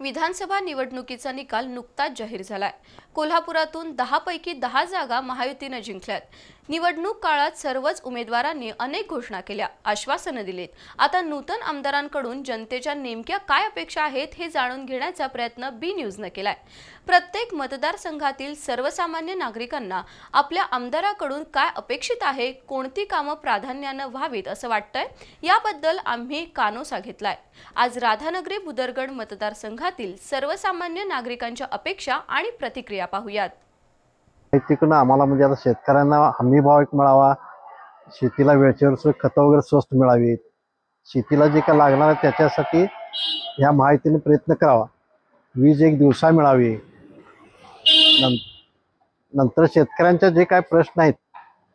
विधानसभा निवडणुकीचा निकाल नुकताच जाहीर झालाय. कोल्हापुरातून दहापैकी दहा जागा महायुतीनं जिंकल्यात. निवडणूक काळात सर्वच उमेदवारांनी अनेक घोषणा केल्या आश्वासनं दिलीत. आता नूतन आमदारांकडून जनतेच्या नेमक्या काय अपेक्षा आहेत हे जाणून घेण्याचा प्रयत्न बी न्यूजनं केलाय. प्रत्येक मतदारसंघातील सर्वसामान्य नागरिकांना आपल्या आमदाराकडून काय अपेक्षित आहे कोणती कामं प्राधान्यानं व्हावीत असं वाटतंय याबद्दल आम्ही कानोसा घेतलाय. आज राधानगरी बुदरगड मतदारसंघात मतदारसंघातील सर्वसामान्य नागरिकांच्या अपेक्षा आणि प्रतिक्रिया पाहूयात. तिकडनं आम्हाला म्हणजे आता शेतकऱ्यांना हमी भाव एक मिळावा शेतीला वेळच्यावर सोय खतं वगैरे स्वस्त मिळावीत शेतीला जे काय लागणार आहे त्याच्यासाठी ह्या माहितीने प्रयत्न करावा. वीज एक दिवसा मिळावी. नं- नंतर शेतकऱ्यांचे जे काय प्रश्न आहेत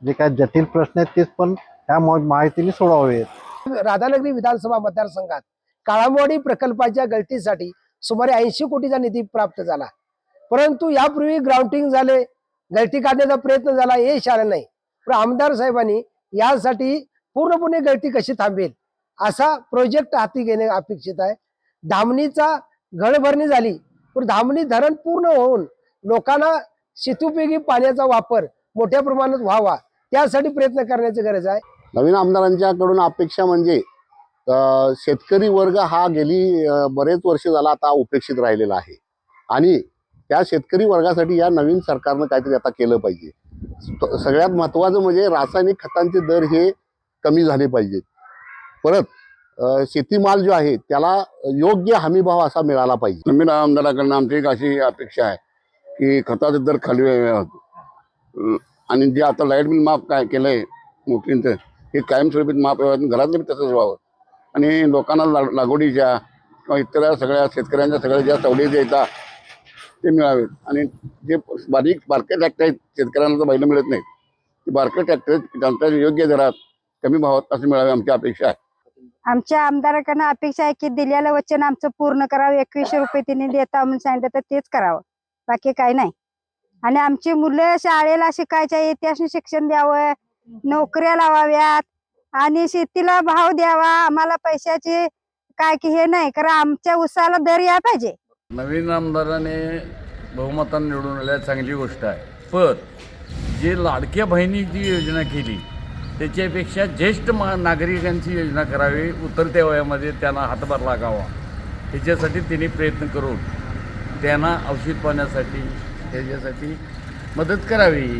जे काय जटिल प्रश्न आहेत तेच पण ह्या मा- माहितीने सोडवावेत. राधानगरी विधानसभा मतदारसंघात काळामवाडी प्रकल्पाच्या गळतीसाठी सुमारे ऐंशी कोटीचा निधी प्राप्त झाला. परंतु यापूर्वी ग्राउंटिंग झाले गळती काढण्याचा प्रयत्न झाला हे आलं नाही. पण आमदार साहेबांनी यासाठी पूर्णपणे गळती कशी थांबेल असा प्रोजेक्ट हाती घेणे अपेक्षित आहे. धामणीचा घडभरणी झाली पण धामणी धरण पूर्ण होऊन लोकांना शेतोपयोगी पाण्याचा वापर मोठ्या प्रमाणात व्हावा त्यासाठी प्रयत्न करण्याची गरज आहे. नवीन आमदारांच्याकडून अपेक्षा म्हणजे शेतकरी वर्ग हा गेली बरेच वर्ष झाला आता उपेक्षित राहिलेला आहे. आणि त्या शेतकरी वर्गासाठी या नवीन सरकारनं काहीतरी आता केलं पाहिजे. सगळ्यात महत्त्वाचं म्हणजे रासायनिक खतांचे दर हे कमी झाले पाहिजेत. परत शेतीमाल जो आहे त्याला योग्य हमीभाव असा मिळाला पाहिजे. नवीन आमदाराकडनं आमची एक अशी अपेक्षा आहे की खताचे दर खाली आणि जे आता लाइट बिल माफ काय केलंय मोठींचं हे कायमस्वरूपी माफ घरातलं बी तसंच व्हावं. आणि लोकांना ला- लागवडीच्या किंवा इतर सगळ्या शेतकऱ्यांच्या सगळ्या ज्या सवलती येतात ते मिळावेत. आणि जे बारीक बारके ट्रॅक्टर आहेत शेतकऱ्यांना तर बैल मिळत नाहीत. ते बारके ट्रॅक्टर त्यांच्या योग्य दरात कमी भावात असं मिळावे आमची अपेक्षा आहे. आमच्या आमदाराकडनं अपेक्षा आहे की दिलेलं वचन आमचं पूर्ण करावं. एकवीसशे रुपये तिने देता म्हणून सांगितलं तर तेच करावं. बाकी काही नाही. आणि आमची मुलं शाळेला शिकायच्या इतिहास शिक्षण द्यावं. नोकऱ्या लावाव्यात. आणि शेतीला भाव द्यावा आम्हाला पैशाचे काय की हे नाही कारण आमच्या उसाला दर या पाहिजे. नवीन आमदाराने बहुमताने निवडून आल्या चांगली गोष्ट आहे. पण जे लाडक्या बहिणीची योजना केली त्याच्यापेक्षा ज्येष्ठ मा नागरिकांची योजना करावी उतरत्या वयामध्ये त्यांना हातभार लागावा. ह्याच्यासाठी त्यांनी प्रयत्न करून त्यांना औषध पाण्यासाठी त्याच्यासाठी मदत करावी.